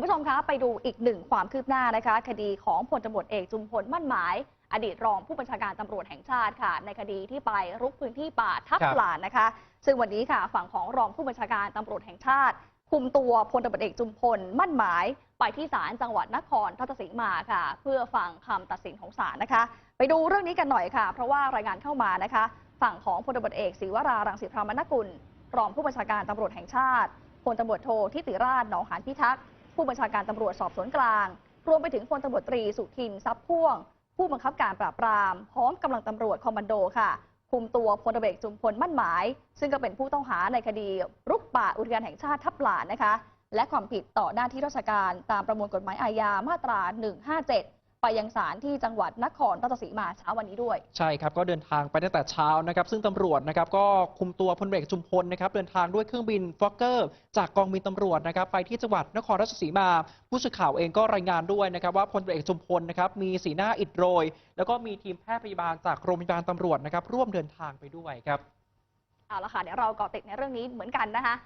คุณผู้ชมคะไปดูอีกหนึ่งความคืบหน้านะคะ คดีของพลตำรวจเอกจุมพลมั่นหมาย อดีตรองผู้บัญชาการตำรวจแห่งชาติค่ะ ในคดีที่ไปรุกพื้นที่ป่าทับครับหลานนะคะ ซึ่งวันนี้ค่ะฝั่งของรองผู้บัญชาการตำรวจแห่งชาติ คุมตัวพลตำรวจเอกจุมพลมั่นหมาย ไปที่ศาลจังหวัดนครราชสีมาค่ะ เพื่อฟังคำตัดสินของศาลนะคะ ไปดูเรื่องนี้กันหน่อยค่ะ เพราะว่ารายงานเข้ามานะคะ ฝั่งของพลตำรวจเอกศรีวรารังสีพรามนกุล รองผู้บัญชาการตำรวจแห่งชาติพลตำรวจโททิติราชหนองหานพิทักษ์ ผู้บัญชาการตำรวจสอบสวนกลาง รวมไปถึงพลตำรวจตรีสุทินทรัพย์พ่วง ผู้บังคับการปราบปราม พร้อมกำลังตำรวจคอมมานโดค่ะคุมตัวพลตำรวจเอกจุมพลมั่นหมาย ซึ่งก็เป็นผู้ต้องหาในคดีรุกป่าอุทยานแห่งชาติทับหลานนะคะ และความผิดต่อหน้าที่ราชการตามประมวลกฎหมายอาญามาตรา 157 ไปยังศาลที่จังหวัดนครราชสีมาเช้าวันนี้ด้วย ใช่ครับก็เดินทางไปตั้งแต่เช้านะครับ ซึ่งตำรวจนะครับก็คุมตัวพลเอกจุมพลนะครับเดินทางด้วยเครื่องบินฟอกเกอร์จากกองบินตำรวจนะครับไปที่จังหวัดนครราชสีมา ผู้สื่อข่าวเองก็รายงานด้วยนะครับว่าพลเอกจุมพลนะครับมีสีหน้าอิดโรย แล้วก็มีทีมแพทย์พยาบาลจากโรงพยาบาลตำรวจนะครับร่วมเดินทางไปด้วยครับเอาละค่ะเดี๋ยวเราเกาะติดในเรื่องนี้เหมือนกันนะคะ